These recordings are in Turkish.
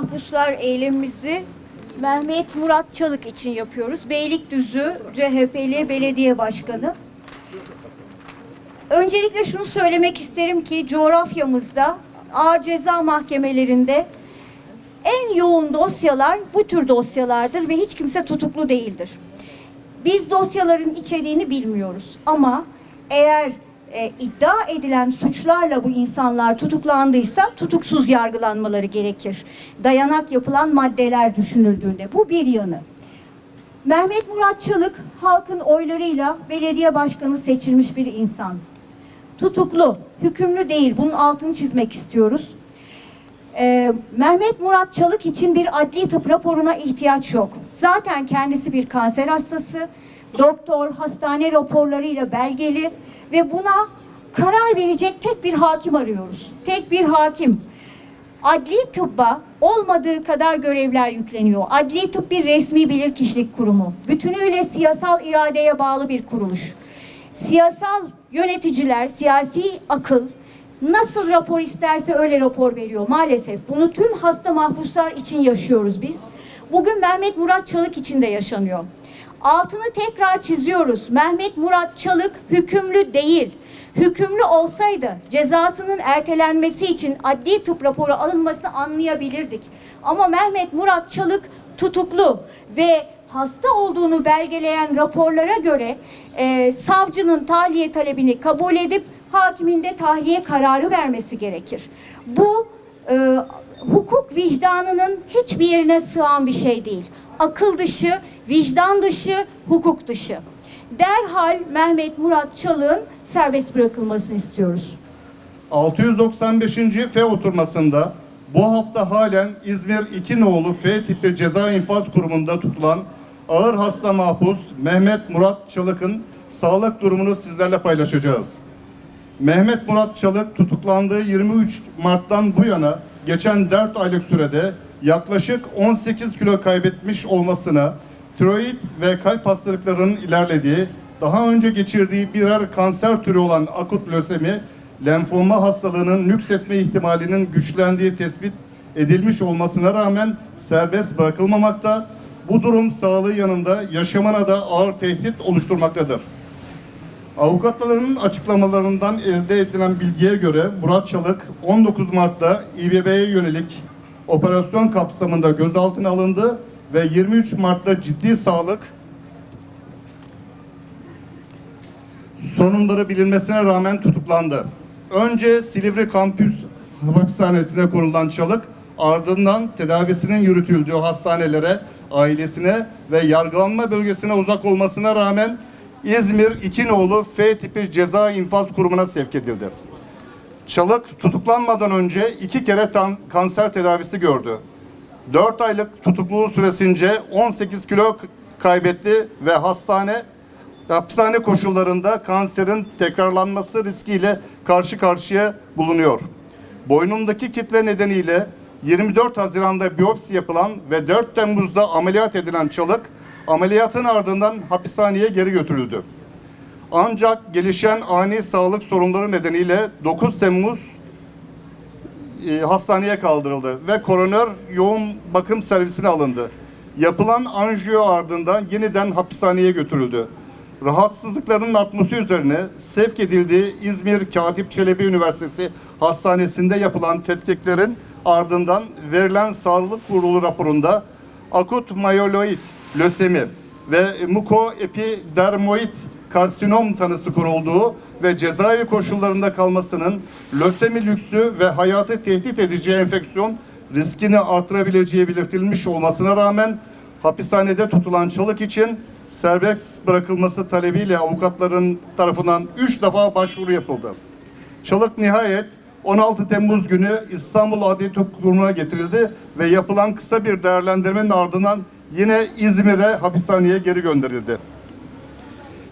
Mahpuslar eylemimizi Mehmet Murat Çalık için yapıyoruz. Beylikdüzü CHP'li belediye başkanı. Öncelikle şunu söylemek isterim ki coğrafyamızda ağır ceza mahkemelerinde en yoğun dosyalar bu tür dosyalardır ve hiç kimse tutuklu değildir. Biz dosyaların içeriğini bilmiyoruz ama eğer e, iddia edilen suçlarla bu insanlar tutuklandıysa tutuksuz yargılanmaları gerekir. Dayanak yapılan maddeler düşünüldüğünde bu bir yanı. Mehmet Murat Çalık halkın oylarıyla belediye başkanı seçilmiş bir insan. Tutuklu, hükümlü değil. Bunun altını çizmek istiyoruz. Ee, Mehmet Murat Çalık için bir adli tıp raporuna ihtiyaç yok. Zaten kendisi bir kanser hastası. Doktor, hastane raporlarıyla belgeli ve buna karar verecek tek bir hakim arıyoruz. Tek bir hakim. Adli tıbba olmadığı kadar görevler yükleniyor. Adli tıp bir resmi bilirkişilik kurumu. Bütünüyle siyasal iradeye bağlı bir kuruluş. Siyasal yöneticiler, siyasi akıl nasıl rapor isterse öyle rapor veriyor maalesef. Bunu tüm hasta mahpuslar için yaşıyoruz biz. Bugün Mehmet Murat Çalık için de yaşanıyor. Altını tekrar çiziyoruz. Mehmet Murat Çalık hükümlü değil. Hükümlü olsaydı cezasının ertelenmesi için adli tıp raporu alınmasını anlayabilirdik. Ama Mehmet Murat Çalık tutuklu ve hasta olduğunu belgeleyen raporlara göre e, savcının tahliye talebini kabul edip hakimin de tahliye kararı vermesi gerekir. Bu e, hukuk vicdanının hiçbir yerine sığan bir şey değil. Akıl dışı, vicdan dışı, hukuk dışı. Derhal Mehmet Murat Çalık'ın serbest bırakılmasını istiyoruz. 695. F oturmasında bu hafta halen İzmir İkinoğlu F tipi ceza infaz kurumunda tutulan ağır hasta mahpus Mehmet Murat Çalık'ın sağlık durumunu sizlerle paylaşacağız. Mehmet Murat Çalık tutuklandığı 23 Mart'tan bu yana geçen 4 aylık sürede yaklaşık 18 kilo kaybetmiş olmasına, tiroid ve kalp hastalıklarının ilerlediği, daha önce geçirdiği birer kanser türü olan akut lösemi, lenfoma hastalığının nüksetme ihtimalinin güçlendiği tespit edilmiş olmasına rağmen serbest bırakılmamakta, bu durum sağlığı yanında yaşamına da ağır tehdit oluşturmaktadır. Avukatlarının açıklamalarından elde edilen bilgiye göre Murat Çalık 19 Mart'ta İBB'ye yönelik operasyon kapsamında gözaltına alındı ve 23 Mart'ta ciddi sağlık sorunları bilinmesine rağmen tutuklandı. Önce Silivri Kampüs Hapishanesi'ne konulan Çalık ardından tedavisinin yürütüldüğü hastanelere, ailesine ve yargılanma bölgesine uzak olmasına rağmen İzmir İkinoğlu F tipi ceza infaz kurumuna sevk edildi. Çalık tutuklanmadan önce iki kere kanser tedavisi gördü. 4 aylık tutukluluğu süresince 18 kilo kaybetti ve hastane hapishane koşullarında kanserin tekrarlanması riskiyle karşı karşıya bulunuyor. Boynundaki kitle nedeniyle 24 Haziran'da biyopsi yapılan ve 4 Temmuz'da ameliyat edilen Çalık, ameliyatın ardından hapishaneye geri götürüldü. Ancak gelişen ani sağlık sorunları nedeniyle 9 Temmuz e, hastaneye kaldırıldı ve koroner yoğun bakım servisine alındı. Yapılan anjiyo ardından yeniden hapishaneye götürüldü. Rahatsızlıklarının artması üzerine sevk edildiği İzmir Katip Çelebi Üniversitesi Hastanesi'nde yapılan tetkiklerin ardından verilen sağlık kurulu raporunda akut mayoloid lösemi ve mukoepidermoid karsinom tanısı konulduğu ve cezaevi koşullarında kalmasının lösemi lüksü ve hayatı tehdit edici enfeksiyon riskini artırabileceği belirtilmiş olmasına rağmen hapishanede tutulan Çalık için serbest bırakılması talebiyle avukatların tarafından 3 defa başvuru yapıldı. Çalık nihayet 16 Temmuz günü İstanbul Adli Tıp Kurumu'na getirildi ve yapılan kısa bir değerlendirmenin ardından yine İzmir'e hapishaneye geri gönderildi.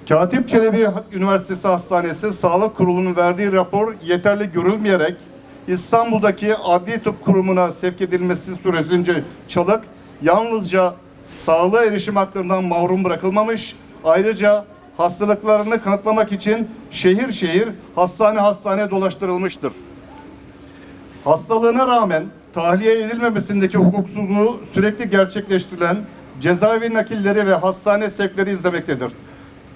Katip Çelebi Üniversitesi Hastanesi Sağlık Kurulu'nun verdiği rapor yeterli görülmeyerek İstanbul'daki Adli Tıp Kurumu'na sevk edilmesi sürecince Çalık yalnızca sağlığa erişim haklarından mahrum bırakılmamış, ayrıca hastalıklarını kanıtlamak için şehir şehir, hastane hastane dolaştırılmıştır. Hastalığına rağmen tahliye edilmemesindeki hukuksuzluğu sürekli gerçekleştirilen cezaevi nakilleri ve hastane sevkleri izlemektedir.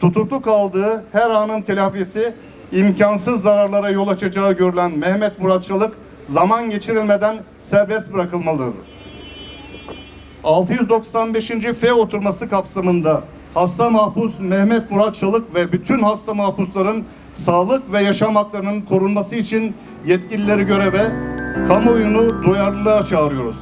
Tutuklu kaldığı her anın telafisi imkansız zararlara yol açacağı görülen Mehmet Murat Çalık zaman geçirilmeden serbest bırakılmalıdır. 695. F oturması kapsamında hasta mahpus Mehmet Murat Çalık ve bütün hasta mahpusların sağlık ve yaşam haklarının korunması için yetkilileri göreve, kamuoyunu duyarlılığa çağırıyoruz.